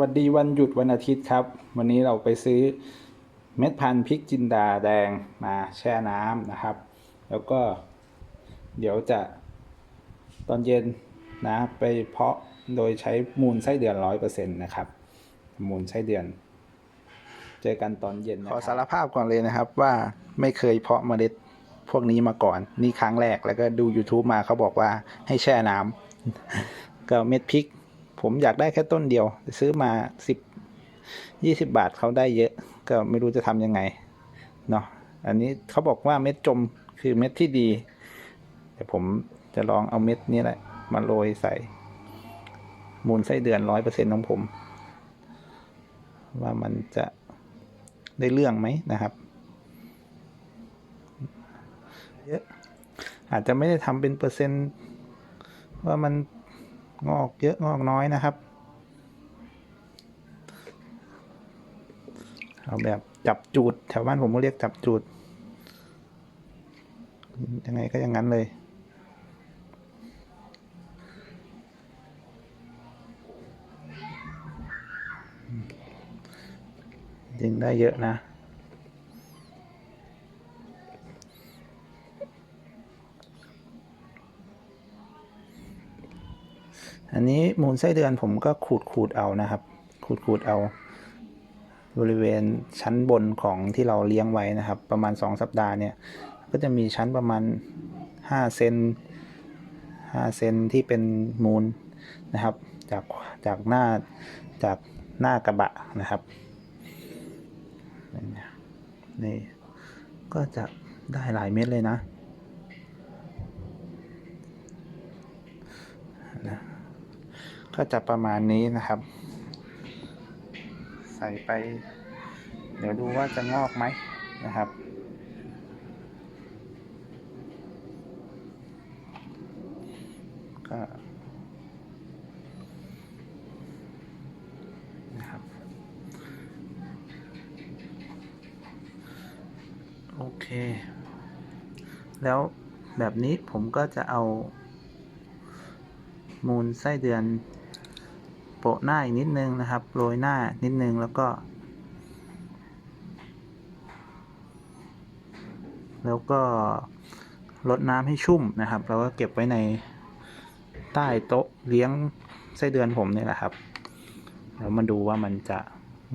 วัสดีวันหยุดวันอาทิตย์ครับ วันนี้เราไปซื้อเม็ดพันธุ์พริกจินดาแดงมาแช่น้ำนะครับ แล้วก็เดี๋ยวจะตอนเย็นนะไปเพาะโดยใช้มูลไส้เดือนร้อยเปอร์เซ็นต์นะครับ มูลไส้เดือน เจอกันตอนเย็นขอสารภาพก่อนเลยนะครับว่าไม่เคยเพาะเมล็ดพวกนี้มาก่อน นี่ครั้งแรกแล้วก็ดู YouTube มาเขาบอกว่าให้แช่น้ำก็เม็ดพริก ผมอยากได้แค่ต้นเดียว ซื้อมาสิบยี่สิบบาทเขาได้เยอะ ก็ไม่รู้จะทำยังไงเนาะอันนี้เขาบอกว่าเม็ดจมคือเม็ดที่ดีแต่ผมจะลองเอาเม็ดนี้แหละ มาโรยใส่ มูลไส้เดือนร้อยเปอร์เซ็นต์ของผม ว่ามันจะได้เรื่องไหมนะครับเยอะอาจจะไม่ได้ทำเป็นเปอร์เซ็นต์ว่ามัน งอกเยอะงอกน้อยนะครับเอาแบบจับจูดแถวบ้านผมก็เรียกจับจูดยังไงก็อย่างนั้นเลยยิงได้เยอะนะ อันนี้มูลไส้เดือนผมก็ขูดขูดเอานะครับ ขูดขูดเอา บริเวณชั้นบนของที่เราเลี้ยงไว้นะครับ ประมาณ 2 สัปดาห์เนี่ย ก็จะมีชั้นประมาณ5เซน5เซนที่เป็นมูลนะครับ จากจากหน้าจากหน้ากระบะนะครับนี่ก็จะได้หลายเม็ดเลยนะนะ ก็จะประมาณนี้นะครับ ใส่ไป เดี๋ยวดูว่าจะงอกไหมนะครับก็นะครับ โอเค แล้วแบบนี้ผมก็จะเอามูลไส้เดือน โปะหน้าอีกนิดนึงนะครับ โรยหน้านิดนึงแล้วก็ แล้วก็ลดน้ำให้ชุ่มนะครับ แล้วก็เก็บไว้ในใต้โต๊ะเลี้ยงไส้เดือนผมนี่แหละครับแล้วมาดูว่ามันจะ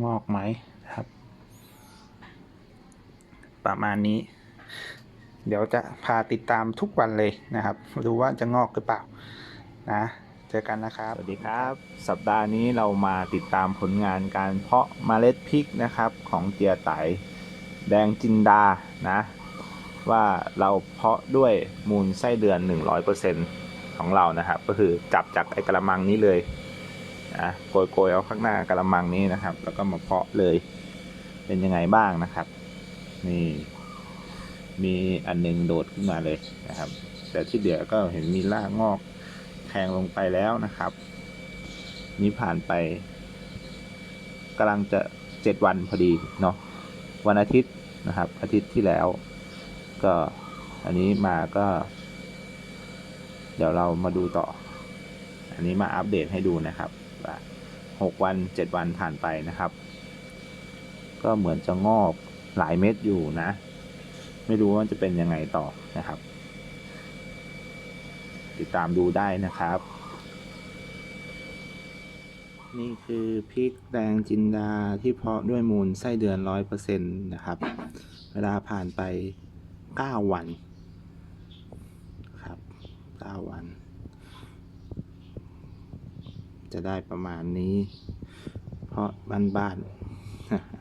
งอกไหมนะครับ ประมาณนี้ เดี๋ยวจะพาติดตามทุกวันเลยนะครับ ดูว่าจะงอกหรือเปล่านะ เจอกันนะครับ สวัสดีครับ สัปดาห์นี้เรามาติดตามผลงานการเพาะเมล็ดพริกนะครับของเจียไตแดงจินดานะ ว่าเราเพาะด้วยมูลไส้เดือน 100%ของเรานะครับ ก็คือจับจากไอกระมังนี้เลยนะโกยๆเอาข้างหน้ากระมังนี้นะครับ แล้วก็มาเพาะเลยเป็นยังไงบ้างนะครับ นี่ มีอันหนึงโดดขึ้นมาเลยนะครับ แต่ที่เหลือก็เห็นมีรากงอก แทงลงไปแล้วนะครับ นี่ผ่านไปกำลังจะเจ็ดวันพอดีเนาะวันอาทิตย์นะครับ อาทิตย์ที่แล้ว ก็อันนี้มาก็ เดี๋ยวเรามาดูต่อ อันนี้มาอัปเดตให้ดูนะครับว่าหกวันเจ็ดวันผ่านไปนะครับ ก็เหมือนจะงอกหลายเม็ดอยู่นะ ไม่รู้ว่าจะเป็นยังไงต่อนะครับ ติดตามดูได้นะครับ นี่คือพริกแดงจินดาที่เพาะด้วยมูลไส้เดือนร้อยเปอร์เซ็นต์นะครับ เวลาผ่านไปเก้าวันครับเก้าวัน จะได้ประมาณนี้ เพราะบ้านๆ